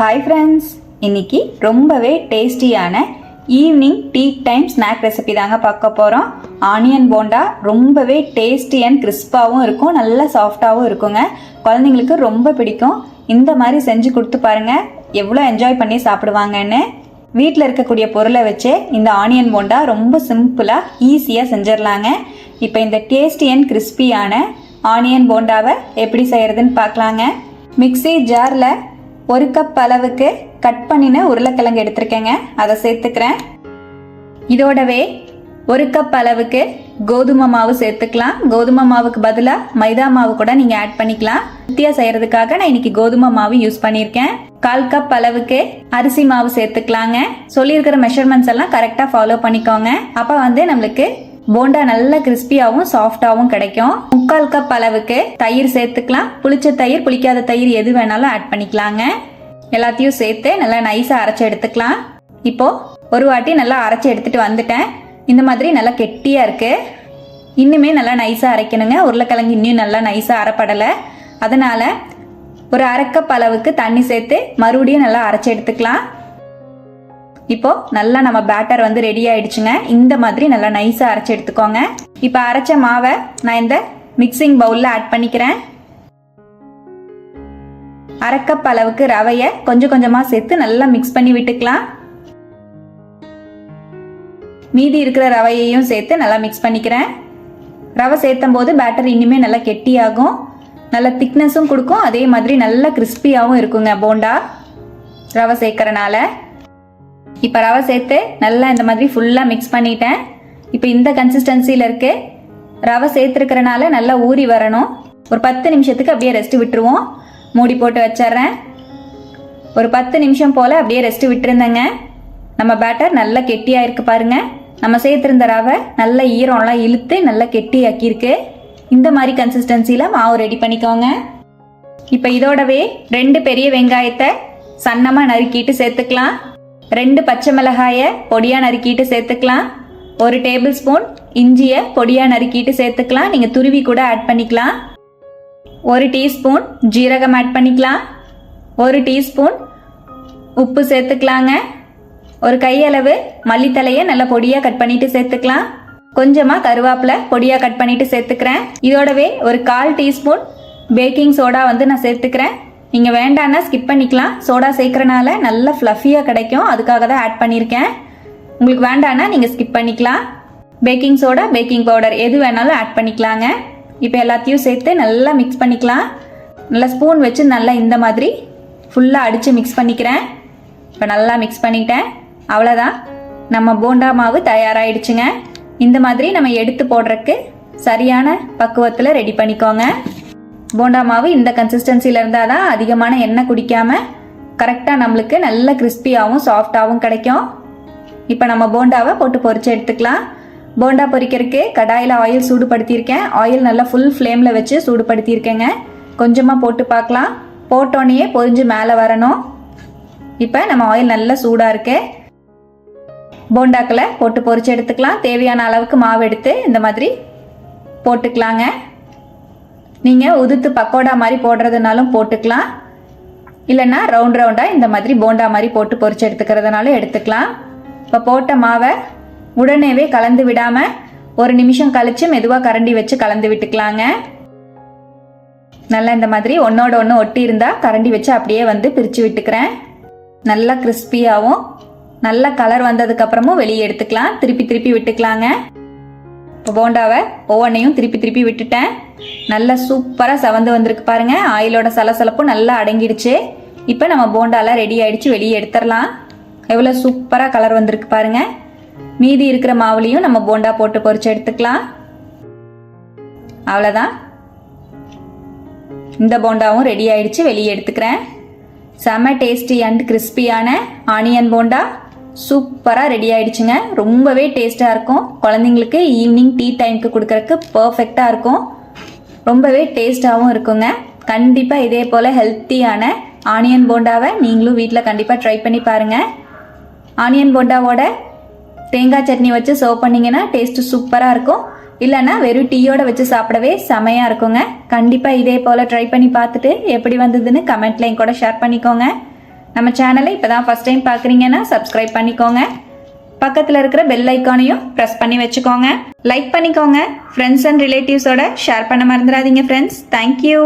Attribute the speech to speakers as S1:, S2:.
S1: Hi friends இன்னைக்கு ரொம்பவே டேஸ்டியான evening tea time snack recipe தாங்க பார்க்க போகிறோம் ஆனியன் போண்டா ரொம்பவே டேஸ்டி அண்ட் கிறிஸ்பாகவும் இருக்கும். நல்லா சாஃப்டாகவும் இருக்குங்க. குழந்தைங்களுக்கு ரொம்ப பிடிக்கும். இந்த மாதிரி செஞ்சு கொடுத்து பாருங்கள் எவ்வளோ என்ஜாய் பண்ணி சாப்பிடுவாங்கன்னு. வீட்டில் இருக்கக்கூடிய பொருளை வச்சே இந்த ஆனியன் போண்டா ரொம்ப சிம்பிளாக ஈஸியாக செஞ்சிடலாங்க. இப்போ இந்த டேஸ்டி அண்ட் கிறிஸ்பியான ஆனியன் போண்டாவை எப்படி செய்கிறதுன்னு பார்க்கலாங்க. மிக்ஸி ஜாரில் ஒரு கப் அளவுக்கு கட் பண்ணின உருளைக்கிழங்கு எடுத்திருக்கேங்க. அதை சேர்த்துக்கிறேன். இதோடவே ஒரு கப் அளவுக்கு கோதுமை மாவு சேர்த்துக்கலாம். கோதுமை மாவுக்கு பதிலாக மைதா மாவு கூட நீங்கள் ஆட் பண்ணிக்கலாம். நித்தியா செய்கிறதுக்காக நான் இன்னைக்கு கோதுமை மாவு யூஸ் பண்ணியிருக்கேன். கால் கப் அளவுக்கு அரிசி மாவு சேர்த்துக்கலாங்க. சொல்லியிருக்கிற மெஷர்மெண்ட்ஸ் எல்லாம் கரெக்டாக ஃபாலோ பண்ணிக்கோங்க. அப்போ வந்து நம்மளுக்கு போண்டா நல்லா கிறிஸ்பியாகவும் சாஃப்டாகவும் கிடைக்கும். முக்கால் கப் அளவுக்கு தயிர் சேர்த்துக்கலாம். புளிச்ச தயிர் புளிக்காத தயிர் எது வேணாலும் ஆட் பண்ணிக்கலாங்க. எல்லாத்தையும் சேர்த்து நல்லா நைஸாக அரைச்சி எடுத்துக்கலாம். இப்போ ஒரு வாட்டி நல்லா அரைச்சி எடுத்துட்டு வந்துட்டேன். இந்த மாதிரி நல்லா கெட்டியாக இருக்கு. இன்னுமே நல்லா நைஸாக அரைக்கணுங்க. உருளைக்கிழங்கு இன்னும் நல்லா நைஸாக அரைப்படலை. அதனால ஒரு அரைக்கப் அளவுக்கு தண்ணி சேர்த்து மறுபடியும் நல்லா அரைச்சி எடுத்துக்கலாம். இப்போ நல்லா நம்ம பேட்டர் வந்து ரெடி ஆயிடுச்சுங்க. இந்த மாதிரி நல்லா நைஸாக அரைச்சி எடுத்துக்கோங்க. இப்போ அரைச்ச மாவை நான் இந்த மிக்சிங் பவுலில் ஆட் பண்ணிக்கிறேன். அரைக்கப் அளவுக்கு ரவையை கொஞ்சம் கொஞ்சமாக சேர்த்து நல்லா மிக்ஸ் பண்ணி விட்டுக்கலாம். மீதி இருக்கிற ரவையையும் சேர்த்து நல்லா மிக்ஸ் பண்ணிக்கிறேன். ரவை சேர்த்தும் போது பேட்டர் இனிமே நல்லா கெட்டியாகும். நல்ல திக்னஸும் கொடுக்கும். அதே மாதிரி நல்லா கிறிஸ்பியாகவும் இருக்குங்க போண்டா. ரவை சேர்க்கறனால. இப்போ ரவை சேர்த்து நல்லா இந்த மாதிரி ஃபுல்லாக மிக்ஸ் பண்ணிட்டேன். இப்போ இந்த கன்சிஸ்டன்சியில் இருக்கு. ரவை சேர்த்துருக்கிறனால நல்லா ஊறி வரணும். ஒரு பத்து நிமிஷத்துக்கு அப்படியே ரெஸ்ட் விட்டுருவோம். மூடி போட்டு வச்சிட்றேன். ஒரு பத்து நிமிஷம் போல் அப்படியே ரெஸ்ட் விட்டுருந்தேங்க. நம்ம பேட்டர் நல்லா கெட்டியாக இருக்குது பாருங்க. நம்ம சேர்த்துருந்த ரவை நல்ல ஈரம்லாம் இழுத்து நல்லா கெட்டியாக்கியிருக்கு. இந்த மாதிரி கன்சிஸ்டன்சியில் மாவு ரெடி பண்ணிக்கோங்க. இப்போ இதோடவே ரெண்டு பெரிய வெங்காயத்தை சன்னமாக நறுக்கிட்டு சேர்த்துக்கலாம். ரெண்டு பச்சை மிளகாயை பொடியாக நறுக்கிட்டு சேர்த்துக்கலாம். ஒரு டேபிள் ஸ்பூன் இஞ்சியை பொடியாக நறுக்கிட்டு சேர்த்துக்கலாம். நீங்கள் துருவி கூட ஆட் பண்ணிக்கலாம். ஒரு டீஸ்பூன் ஜீரகம் ஆட் பண்ணிக்கலாம். ஒரு டீஸ்பூன் உப்பு சேர்த்துக்கலாங்க. ஒரு கையளவு மல்லித்தலையை நல்லா பொடியாக கட் பண்ணிட்டு சேர்த்துக்கலாம். கொஞ்சமாக கருவேப்பில பொடியாக கட் பண்ணிட்டு சேர்த்துக்கிறேன். இதோடவே ஒரு கால் டீஸ்பூன் பேக்கிங் சோடா வந்து நான் சேர்த்துக்கிறேன். நீங்கள் வேண்டான்னா ஸ்கிப் பண்ணிக்கலாம். சோடா சேர்க்கறனால நல்ல ஃப்ளஃபியாக கிடைக்கும். அதுக்காக தான் ஆட் பண்ணியிருக்கேன் உங்களுக்கு வேண்டான்னா நீங்கள் ஸ்கிப் பண்ணிக்கலாம். பேக்கிங் சோடா பேக்கிங் பவுடர் எது வேணாலும் ஆட் பண்ணிக்கலாங்க. இப்போ எல்லாத்தையும் சேர்த்து நல்லா மிக்ஸ் பண்ணிக்கலாம். நல்லா ஸ்பூன் வச்சு நல்லா இந்த மாதிரி ஃபுல்லாக அடித்து மிக்ஸ் பண்ணிக்கிறேன். இப்போ நல்லா மிக்ஸ் பண்ணிட்டேன். அவ்வளோதான் நம்ம போண்டா மாவு தயாராகிடுச்சுங்க இந்த மாதிரி நம்ம எடுத்து போடுறதுக்கு சரியான பக்குவத்தில் ரெடி பண்ணிக்கோங்க. போண்டா மாவு இந்த கன்சிஸ்டன்சியில் இருந்தால் தான் அதிகமான எண்ணெய் குடிக்காமல் கரெக்டாக நம்மளுக்கு நல்ல கிறிஸ்பியாகவும் சாஃப்டாகவும் கிடைக்கும். இப்போ நம்ம போண்டாவை போட்டு பொறிச்சு எடுத்துக்கலாம். போண்டா பொரிக்கிறதுக்கு கடாயில் ஆயில் சூடுபடுத்தியிருக்கேன். ஆயில் நல்லா ஃபுல் ஃப்ளேமில் வச்சு சூடுபடுத்தியிருக்கேங்க. கொஞ்சமாக போட்டு பார்க்கலாம். போட்டோன்னே பொரிஞ்சு மேலே வரணும். இப்போ நம்ம ஆயில் நல்லா சூடாக இருக்கு. போண்டாக்களை போட்டு பொறிச்சு எடுத்துக்கலாம். தேவையான அளவுக்கு மாவு எடுத்து இந்த மாதிரி போட்டுக்கலாங்க. நீங்கள் உதுத்து பக்கோடா மாதிரி போடுறதுனாலும் போட்டுக்கலாம். இல்லைன்னா ரவுண்ட் ரவுண்டாக இந்த மாதிரி போண்டா மாதிரி போட்டு பொறிச்சு எடுத்துக்கிறதுனாலும் எடுத்துக்கலாம். இப்போ போட்ட மாவை உடனேவே கலந்து விடாமல் ஒரு நிமிஷம் கழித்து மெதுவாக கரண்டி வச்சு கலந்து விட்டுக்கலாங்க. நல்லா இந்த மாதிரி ஒன்றோட ஒன்று ஒட்டி இருந்தால் கரண்டி வச்சு அப்படியே வந்து பிரித்து விட்டுக்கிறேன். நல்லா கிறிஸ்பியாகவும் நல்ல கலர் வந்ததுக்கப்புறமும் வெளியே எடுத்துக்கலாம். திருப்பி திருப்பி விட்டுக்கலாங்க. இப்போ போண்டாவை ஒவ்வொன்றையும் திருப்பி திருப்பி விட்டுட்டேன். நல்லா சூப்பராக செவந்து வந்திருக்கு பாருங்க. ஆயிலோட சலசலப்பும் நல்லா அடங்கிடுச்சு. இப்போ நம்ம போண்டாலாம் ரெடி ஆயிடுச்சு வெளியே எடுத்துடலாம். எவ்வளோ சூப்பராக கலர் வந்திருக்கு பாருங்க. மீதி இருக்கிற மாவுலையும் நம்ம போண்டா போட்டு பொறிச்சு எடுத்துக்கலாம். அவ்வளோதான் இந்த போண்டாவும் ரெடி ஆயிடுச்சு வெளியே எடுத்துக்கிறேன். செம டேஸ்டி அண்ட் கிறிஸ்பியான ஆனியன் போண்டா. சூப்பராக ரெடி ஆயிடுச்சுங்க. ரொம்பவே டேஸ்ட்டாக இருக்கும். குழந்தைங்களுக்கு ஈவினிங் டீ டைமுக்கு கொடுக்குறக்கு பர்ஃபெக்டாக இருக்கும். ரொம்பவே டேஸ்ட்டாகவும் இருக்குங்க. கண்டிப்பாக இதே போல் ஹெல்த்தியான ஆனியன் போண்டாவை நீங்களும் வீட்டில் கண்டிப்பாக ட்ரை பண்ணி பாருங்கள் ஆனியன் போண்டாவோட தேங்காய் சட்னி வச்சு சர்வ் பண்ணிங்கன்னா டேஸ்ட்டு சூப்பராக இருக்கும். இல்லைன்னா வெறும் டீயோட வச்சு சாப்பிடவே செமையாக இருக்குங்க. கண்டிப்பாக இதே போல் ட்ரை பண்ணி பார்த்துட்டு எப்படி வந்ததுன்னு கமெண்ட்ல கூட ஷேர் பண்ணிக்கோங்க. நம்ம சேனலை இப்போ தான் ஃபஸ்ட் டைம் பார்க்குறீங்கன்னா சப்ஸ்கிரைப் பண்ணிக்கோங்க. பக்கத்தில் இருக்கிற பெல் ஐக்கானையும் ப்ரெஸ் பண்ணி வச்சுக்கோங்க. லைக் பண்ணிக்கோங்க. ஃப்ரெண்ட்ஸ் அண்ட் ரிலேட்டிவ்ஸோட ஷேர் பண்ண மறந்துடாதீங்க ஃப்ரெண்ட்ஸ் தேங்க்யூ